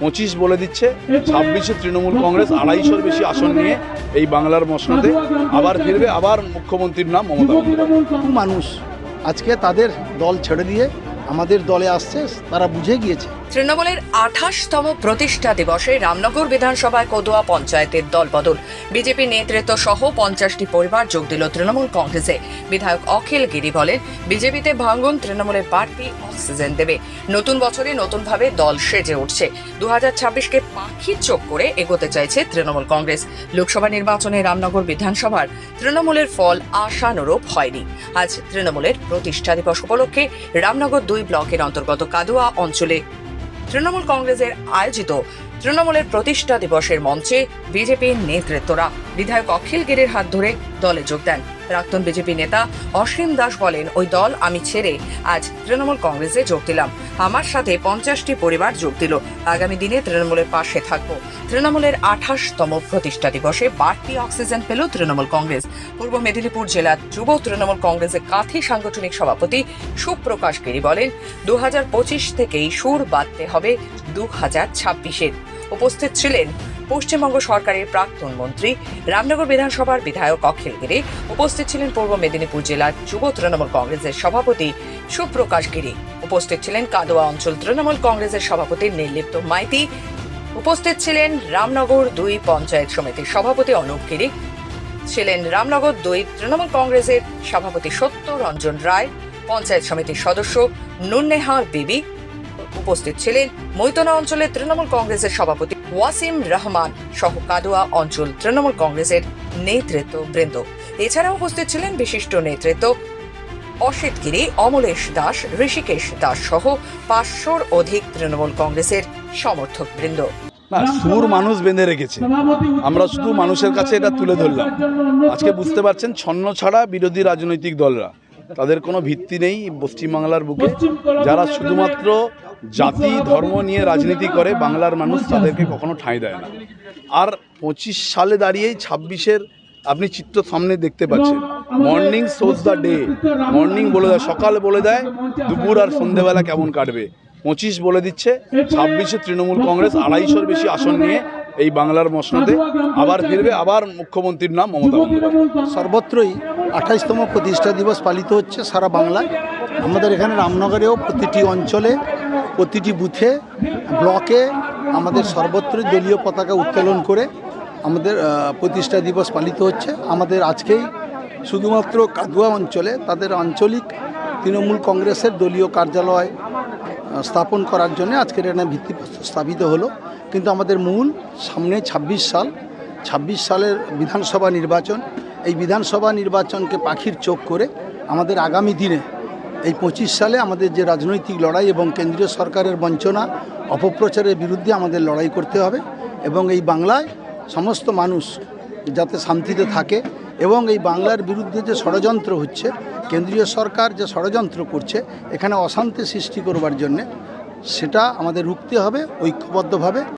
পঁচিশ বলে দিচ্ছে, ছাব্বিশে তৃণমূল কংগ্রেস আড়াইশোর বেশি আসন নিয়ে এই বাংলার মসনদে আবার ফিরবে, আবার মুখ্যমন্ত্রীর নাম মমতা মানুষ আজকে তাদের দল ছেড়ে দিয়ে আমাদের দলে আসছে, তারা বুঝে গিয়েছে। তৃণমূলের আঠাশতম প্রতিষ্ঠা দিবসে রামনগর বিধানসভায় কদুয়া পঞ্চায়েতের দলবদল। বিজেপি নেতৃত্ব সহ পঞ্চাশটি পরিবার যোগ দিল তৃণমূল কংগ্রেসে। বিধায়ক অখিল গিরি বলেন, বিজেপিতে ভাঙ্গন তৃণমূলের বাড়তি অক্সিজেন দেবে। নতুন বছরে নতুনভাবে দল সেজে উঠছে। দু হাজার ছাব্বিশকে পাখির চোখ করে এগোতে চাইছে তৃণমূল কংগ্রেস। লোকসভা নির্বাচনে রামনগর বিধানসভার তৃণমূলের ফল আশানুরূপ হয়নি। আজ তৃণমূলের প্রতিষ্ঠা দিবস উপলক্ষে রামনগর দুই ব্লকের অন্তর্গত কাদুয়া অঞ্চলে তৃণমূল কংগ্রেসের আয়োজিত তৃণমূলের প্রতিষ্ঠা দিবসের মঞ্চে বিজেপির নেতৃত্বরা বিধায়ক অখিল গিরির হাত ধরে দলে যোগ দেন। প্রাক্তন বিজেপি নেতা অসীম দাস বলেন, ওই দল আমি ছেড়ে আজ তৃণমূল কংগ্রেসে যোগ দিলাম। আমার সাথে পঞ্চাশটি পরিবার যোগ দিল। আগামী দিনে তৃণমূলের পাশে থাকব। তৃণমূলের আঠাশতম প্রতিষ্ঠা দিবসে বাড়তি অক্সিজেন পেল তৃণমূল কংগ্রেস। পূর্ব মেদিনীপুর জেলার যুব তৃণমূল কংগ্রেসের কাঁথি সাংগঠনিক সভাপতি সুপ্রকাশ গিরি বলেন, দু হাজার পঁচিশ থেকেই সুর বাঁধতে হবে দু হাজার ছাব্বিশের। উপস্থিত ছিলেন পশ্চিমবঙ্গ সরকারের প্রাক্তন মন্ত্রী, রামনগর বিধানসভার বিধায়ক অখিল গিরি, উপস্থিত ছিলেন পূর্ব মেদিনীপুর জেলার যুব তৃণমূল কংগ্রেসের সভাপতি সুপ্রকাশ গিরি, উপস্থিত ছিলেন কাদোয়া অঞ্চল তৃণমূল কংগ্রেসের সভাপতি নির্লিপ্ত মাইতি, উপস্থিত ছিলেন রামনগর দুই পঞ্চায়েত সমিতির সভাপতি অনুপ গিরি, ছিলেন রামনগর দুই তৃণমূল কংগ্রেসের সভাপতি সত্য রঞ্জন রায়, পঞ্চায়েত সমিতির সদস্য নুন্নেহার বিবি উপস্থিত ছিলেন মৈতনা অঞ্চলের তৃণমূল কংগ্রেসের সভাপতি ওয়াসিম রহমান সহ কাদুয়া অঞ্চল তৃণমূল কংগ্রেসের নেতৃত্ব বৃন্দ এছাড়া উপস্থিত ছিলেন বিশিষ্ট নেতৃত্ব অসিত গিরি, অমলেশ দাস, ঋষিকেশ দাস সহ পাঁচশোর অধিক তৃণমূল কংগ্রেসের সমর্থক বৃন্দ না, সুর মানুষ বেঁধে রেখেছে। আমরা শুধু মানুষের কাছে এটা তুলে ধরলাম। আজকে বুঝতে পারছেন, ছন্ন ছাড়া বিরোধী রাজনৈতিক দলরা, তাদের কোনো ভিত্তি নেই পশ্চিমবাংলার বুকে। যারা শুধুমাত্র জাতি, ধর্ম নিয়ে রাজনীতি করে বাংলার মানুষ তাদেরকে কখনো ঠাঁই দেয় না। আর পঁচিশ সালে দাঁড়িয়েই ছাব্বিশের আপনি চিত্র সামনে দেখতে পাচ্ছেন। Morning shows the day morning বলে দেয়, সকাল বলে দেয়, দুপুর আর সন্ধেবেলা কেমন কাটবে? পঁচিশ বলে দিচ্ছে, ছাব্বিশে তৃণমূল কংগ্রেস আড়াইশোর বেশি আসন নিয়ে এই বাংলার মসনদে আবার ফিরবে আবার মুখ্যমন্ত্রীর নাম মমতা সর্বত্রই আঠাশতম প্রতিষ্ঠা দিবস পালিত হচ্ছে সারা বাংলায়। আমাদের এখানে রামনগরেও প্রতিটি অঞ্চলে প্রতিটি বুথে, ব্লকে আমাদের সর্বত্রই দলীয় পতাকা উত্তোলন করে আমাদের প্রতিষ্ঠা দিবস পালিত হচ্ছে। আমাদের আজকেই শুধুমাত্র কাদুয়া অঞ্চলে তাদের আঞ্চলিক তৃণমূল কংগ্রেসের দলীয় কার্যালয় স্থাপন করার জন্য আজকের এখানে ভিত্তি স্থাপিত হলো। কিন্তু আমাদের মূল সামনে ২৬ সাল ২৬ সালের বিধানসভা নির্বাচন। এই বিধানসভা নির্বাচনকে পাখির চোখ করে আমাদের আগামী দিনে এই পঁচিশ সালে আমাদের যে রাজনৈতিক লড়াই এবং কেন্দ্রীয় সরকারের বঞ্চনা, অপপ্রচারের বিরুদ্ধে আমাদের লড়াই করতে হবে এবং এই বাংলায় সমস্ত মানুষ যাতে শান্তিতে থাকে এবং এই বাংলার বিরুদ্ধে যে ষড়যন্ত্র হচ্ছে, কেন্দ্রীয় সরকার যে ষড়যন্ত্র করছে, এখানে অশান্তি সৃষ্টি করবার জন্যে সেটা আমাদের রুখতে হবে, ঐক্যবদ্ধভাবে।